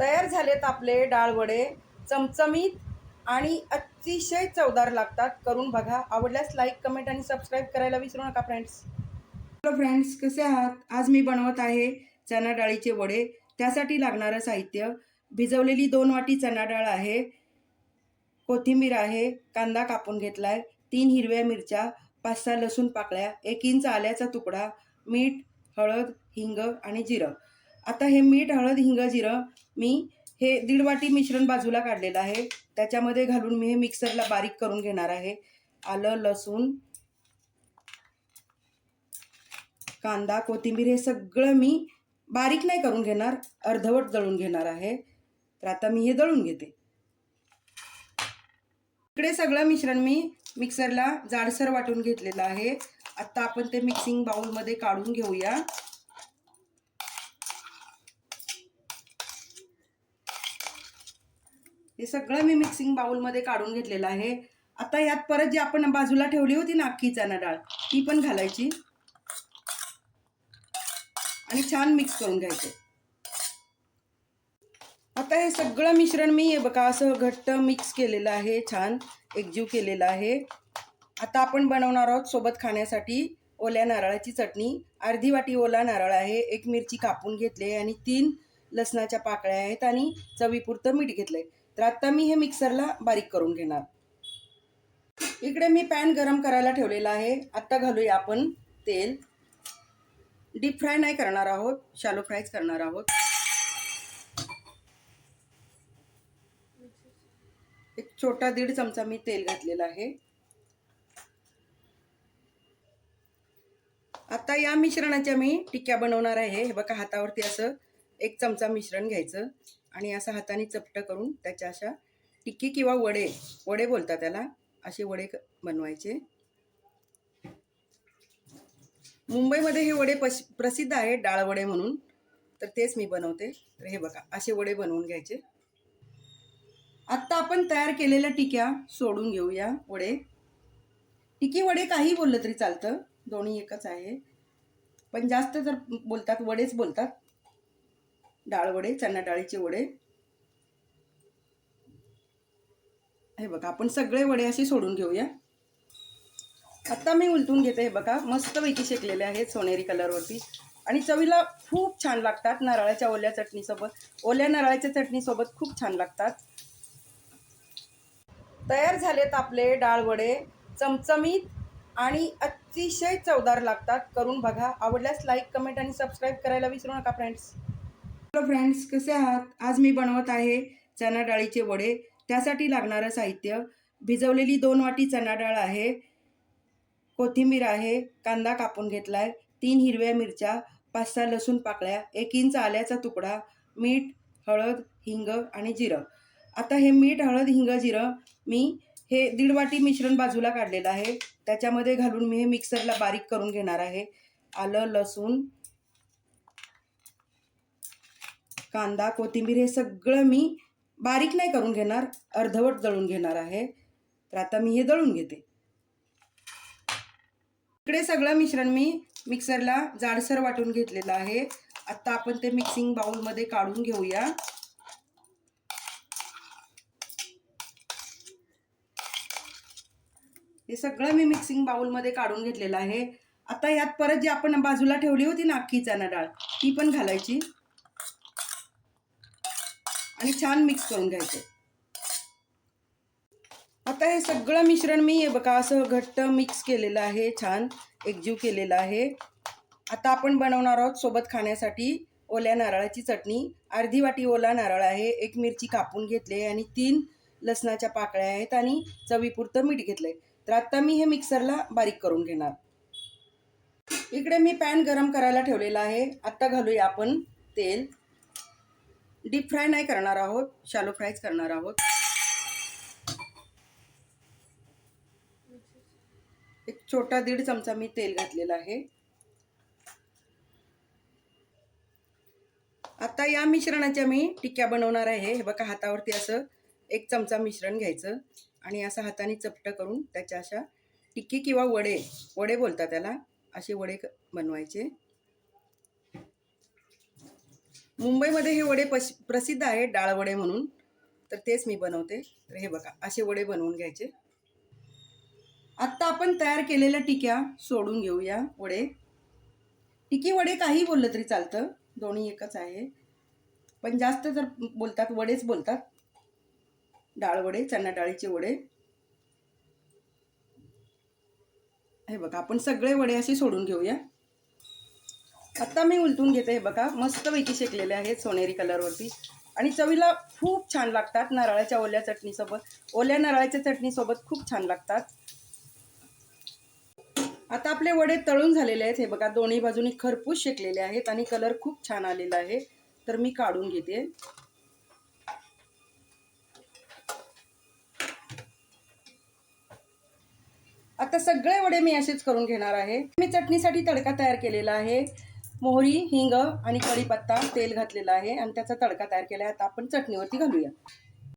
तयार झालेत आपले डाळ वडे चमचमीत आणि अतिशय चवदार लागतात. करून बघा. आवडल्यास लाईक कमेंट आणि सबस्क्राईब करायला विसरू नका फ्रेंड्स हॅलो फ्रेंड्स कसे आहात? आज मी बनवत आहे चणा डाळीचे वडे. त्यासाठी लागणारं साहित्य. भिजवलेली दोन वाटी चणा डाळ आहे. कोथिंबीर आहे. कांदा कापून घेतला आहे तीन हिरव्या मिरच्या पाच सहा लसूण पाकळ्या एक इंच आल्याचा तुकडा मीठ हळद हिंग आणि जिरं. आता हे मीठ हळद हिंग जिरं मी हे दीड वाटी मिश्रण बाजूला काढलेलं आहे. त्याच्यामध्ये घालून मी हे मिक्सरला बारीक करून घेणार आहे. आलं लसूण कांदा कोथिंबीर हे सगळं मी बारीक नाही करून घेणार अर्धवट दळून घेणार आहे. तर आता मी हे दळून घेते. इकडे सगळं मिश्रण मी मिक्सरला जाडसर वाटून घेतलेलं आहे. आता आपण ते मिक्सिंग बाउलमध्ये काढून घेऊया. हे सगळं मी मिक्सिंग बाउलमध्ये काढून घेतलेलं आहे. आता यात परत जी आपण बाजूला ठेवली होती ना अख्खी चणा डाळ ती पण घालायची. आणि छान मिक्स करून घ्यायचे. आता हे सगळं मिश्रण मी हे बघा असं घट्ट मिक्स केलेलं आहे छान एकजीव केलेला आहे. आता आपण बनवणार आहोत सोबत खाण्यासाठी ओल्या नारळाची चटणी. अर्धी वाटी ओला नारळ आहे एक मिरची कापून घेतली आणि तीन लसणाच्या पाकळ्या आहेत आणि चवीपुरतं मीठ घेतलंय. तर आता मी हे मिक्सरला बारीक करून घेणार. इकडे मी पॅन गरम करायला ठेवलेला आहे. आत्ता घालूया आपण तेल. डीप फ्राय नाही करणार आहोत. शालो फ्रायच करणार आहोत. एक छोटा दीड चमचा मी तेल घातलेला आहे. आता या मिश्रणाच्या मी टिक्क्या बनवणार आहे. हे बघा हातावरती असं एक चमचा मिश्रण घ्यायचं. आणि असं हाताने चपट करून त्याच्या अशा टिक्की किंवा वडे वडे बोलतात त्याला असे वडे क- बनवायचे. मुंबईमध्ये हे वडे पश प्रसिद्ध आहे डाळ वडे म्हणून. तर तेच मी बनवते. तर हे बघा असे वडे बनवून घ्यायचे. आत्ता आपण तयार केलेल्या टिक्या सोडून घेऊया वडे. टिकी वडे काही बोललं तरी चालतं. दोन्ही एकच आहे. पण जास्त जर बोलतात वडेच बोलतात. डाळ वडे चणा डाळीचे वडे. हे बघा आपण सगळे वडे असे सोडून घेऊया. आत्ता मी उलटून घेते हे बघा मस्तपैकी शेकलेले आहेत सोनेरी कलरवरती. आणि चवीला खूप छान लागतात नारळाच्या ओल्या चटणीसोबत. ओल्या नारळाच्या चटणीसोबत खूप छान लागतात. तयार झालेत आपले डाळ वडे. चमचमीत आणि अतिशय चवदार लागतात. करून बघा. आवडल्यास लाईक कमेंट आणि सबस्क्राईब करायला विसरू नका फ्रेंड्स हॅलो फ्रेंड्स कसे आहात? आज मी बनवत आहे चणा डाळीचे वडे. त्यासाठी लागणारं साहित्य. भिजवलेली दोन वाटी चणा डाळ आहे. कोथिंबीर आहे. कांदा कापून घेतला आहे तीन हिरव्या मिरच्या पाच सहा लसूण पाकळ्या एक इंच आल्याचा तुकडा मीठ हळद हिंग आणि जिरं. आता हे मीठ हळद हिंग जिरं मी हे दीड वाटी मिश्रण बाजूला काढलेलं आहे. त्याच्यामध्ये घालून मी हे मिक्सरला बारीक करून घेणार आहे. आलं लसूण कांदा कोथिंबीर हे सगळं मी बारीक नाही करून घेणार अर्धवट दळून घेणार आहे. तर आता मी हे दळून घेते. इकडे सगळं मिश्रण मी मिक्सरला जाडसर वाटून घेतलेलं आहे. आता आपण ते मिक्सिंग बाउलमध्ये काढून घेऊया. हे सगळं मी मिक्सिंग बाउलमध्ये काढून घेतलेलं आहे. आता यात परत जी आपण बाजूला ठेवली होती ना अख्खी चणा डाळ ती पण घालायची. आणि छान मिक्स करून घ्यायचे. आता हे सगळं मिश्रण मी हे बघा असं घट्ट मिक्स केलेलं आहे छान एकजीव केलेलं आहे. आता आपण बनवणार आहोत सोबत खाण्यासाठी ओल्या नारळाची चटणी. अर्धी वाटी ओला नारळ आहे एक मिरची कापून घेतली आहे आणि तीन लसणाच्या पाकळ्या आहेत आणि चवीपुरतं मीठ घेतलं आहे तर आत्ता मी हे मिक्सरला बारीक करून घेणार. इकडे मी पॅन गरम करायला ठेवलेला आहे. आत्ता घालूया आपण तेल. डीप फ्राय नाही करणार आहोत शालो फ्रायच करणार आहोत. एक छोटा दीड चमचा मी तेल घातलेला आहे. आता या मिश्रणाच्या मी टिक्क्या बनवणार आहे. हे बघा हातावरती असं एक चमचा मिश्रण घ्यायचं आणि असं हाताने चपटं करून त्याच्या अशा टिक्की किंवा वडे वडे बोलतात त्याला असे वडे क- बनवायचे. मुंबईमध्ये हे वडे पश प्रसिद्ध आहे डाळ वडे म्हणून. तर तेच मी बनवते. तर हे बघा असे वडे बनवून घ्यायचे. आत्ता आपण तयार केलेल्या टिक्या सोडून घेऊया वडे. टिकी वडे काही बोललं तरी चालतं. दोन्ही एकच आहे. पण जास्त जर बोलतात वडेच बोलतात. डाळ वडे चणा डाळीचे वडे. हे बघा आपण सगळे वडे असे सोडून घेऊया. आता मी उलटून घेते हे बघा. मस्तपैकी शेकलेले आहेत सोनेरी कलरवरती आणि चवीला खूप छान लागतात नारळाच्या ओल्या चटणीसोबत. ओल्या नारळाच्या चटणीसोबत खूप छान लागतात. आता आपले वडे तळून झालेले आहेत. हे बघा दोन्ही बाजूनी खरपूस शेकलेले आहेत आणि कलर खूप छान आलेला आहे. तर मी काढून घेते. आता सगळे वडे मी असेच करून घेणार आहे. मी चटणीसाठी तडका तयार केलेला आहे. मोहरी हिंग आणि कढीपत्ता तेल घातलेलं आहे आणि त्याचा तडका तयार केला आहे. आता आपण चटणीवरती घालूया.